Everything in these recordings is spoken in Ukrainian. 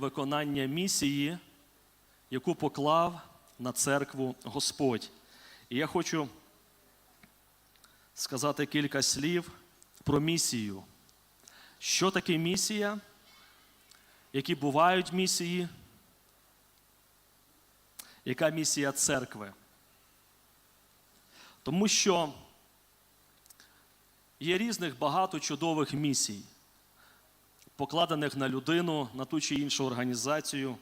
виконання місії, яку поклав на церкву Господь. І я хочу сказати кілька слів про місію. Що таке місія? Які бувають місії? Яка місія церкви? Тому що є різних багато чудових місій, покладених на людину, на ту чи іншу організацію.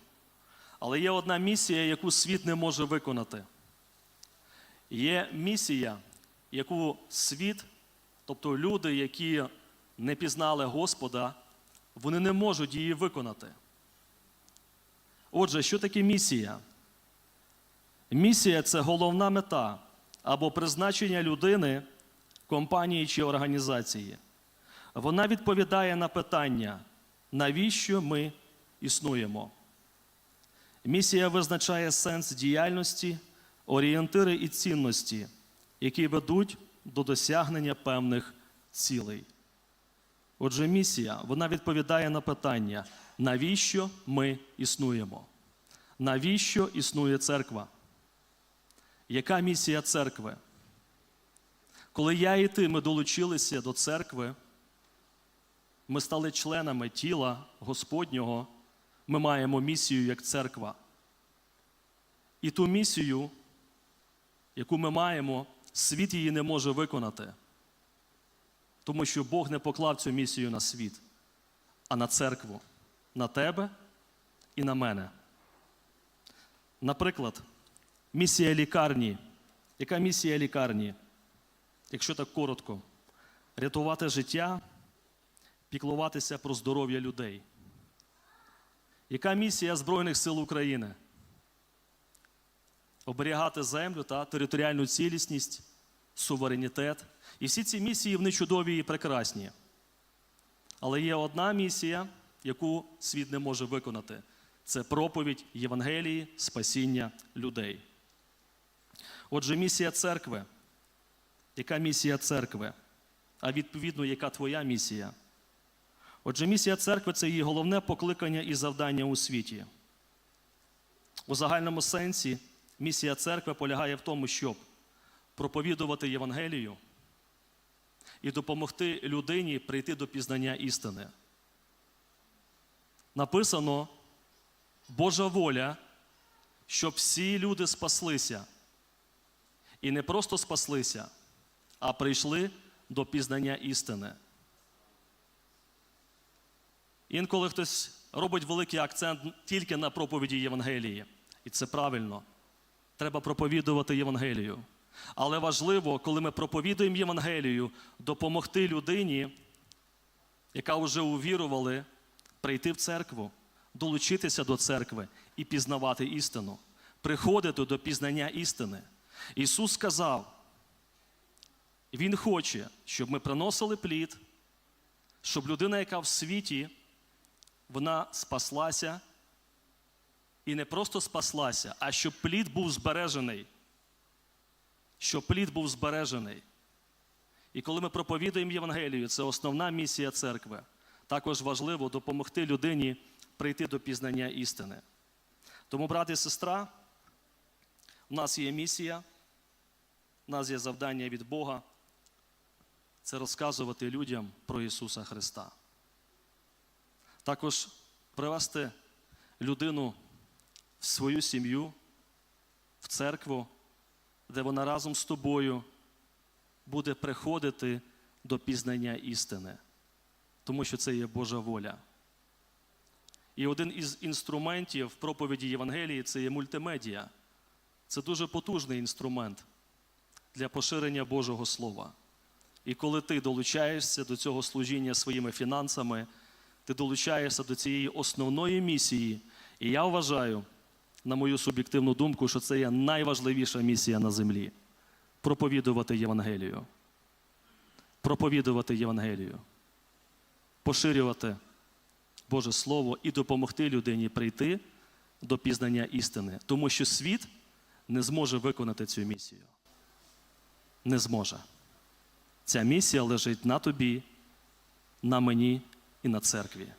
Але є одна місія, яку світ не може виконати. Є місія, яку світ, тобто люди, які не пізнали Господа, вони не можуть її виконати. Отже, що таке місія? Місія це головна мета або призначення людини, компанії чи організації. Вона відповідає на питання, навіщо ми існуємо. Місія визначає сенс діяльності, орієнтири і цінності, які ведуть до досягнення певних цілей. Отже, місія вона відповідає на питання, навіщо ми існуємо? Навіщо існує церква? Яка місія церкви? Коли я і ти ми долучилися до церкви, ми стали членами тіла Господнього, ми маємо місію як церква. І ту місію, яку ми маємо, світ її не може виконати. Тому що Бог не поклав цю місію на світ, а на церкву, на тебе і на мене. Наприклад, місія лікарні. Яка місія лікарні? Якщо так коротко, рятувати життя, піклуватися про здоров'я людей. Яка місія Збройних сил України? Оберігати землю та територіальну цілісність, суверенітет. І всі ці місії вони чудові і прекрасні. Але є одна місія, яку світ не може виконати це проповідь Євангелії, спасіння людей. Отже, місія церкви. Яка місія церкви? А відповідно, яка твоя місія? Отже, місія церкви це її головне покликання і завдання у світі. У загальному сенсі місія церкви полягає в тому, щоб проповідувати Євангелію і допомогти людині прийти до пізнання істини. Написано Божа воля, щоб всі люди спаслися. І не просто спаслися, а прийшли до пізнання істини. Інколи хтось робить великий акцент тільки на проповіді Євангелії. І це правильно. Треба проповідувати Євангелію. Але важливо, коли ми проповідуємо Євангелію, допомогти людині, яка вже увірували, прийти в церкву, долучитися до церкви і пізнавати істину, приходити до пізнання істини. Ісус сказав, Він хоче, щоб ми приносили плід, щоб людина, яка в світі, вона спаслася і не просто спаслася, а щоб плід був збережений. Щоб плід був збережений. І коли ми проповідуємо Євангелію, це основна місія церкви. Також важливо допомогти людині прийти до пізнання істини. Тому, брат і сестра, у нас є місія, у нас є завдання від Бога це розказувати людям про Ісуса Христа. Також привести людину в свою сім'ю, в церкву, де вона разом з тобою буде приходити до пізнання істини, тому що це є Божа воля. І один із інструментів проповіді Євангелії це є мультимедіа. Це дуже потужний інструмент для поширення Божого Слова. І коли ти долучаєшся до цього служіння своїми фінансами, ти долучаєшся до цієї основної місії. І я вважаю, на мою суб'єктивну думку, що це є найважливіша місія на землі проповідувати Євангелію. Проповідувати Євангелію, поширювати Боже Слово і допомогти людині прийти до пізнання істини. Тому що світ не зможе виконати цю місію. Не зможе. Ця місія лежить на тобі, на мені і на церкві.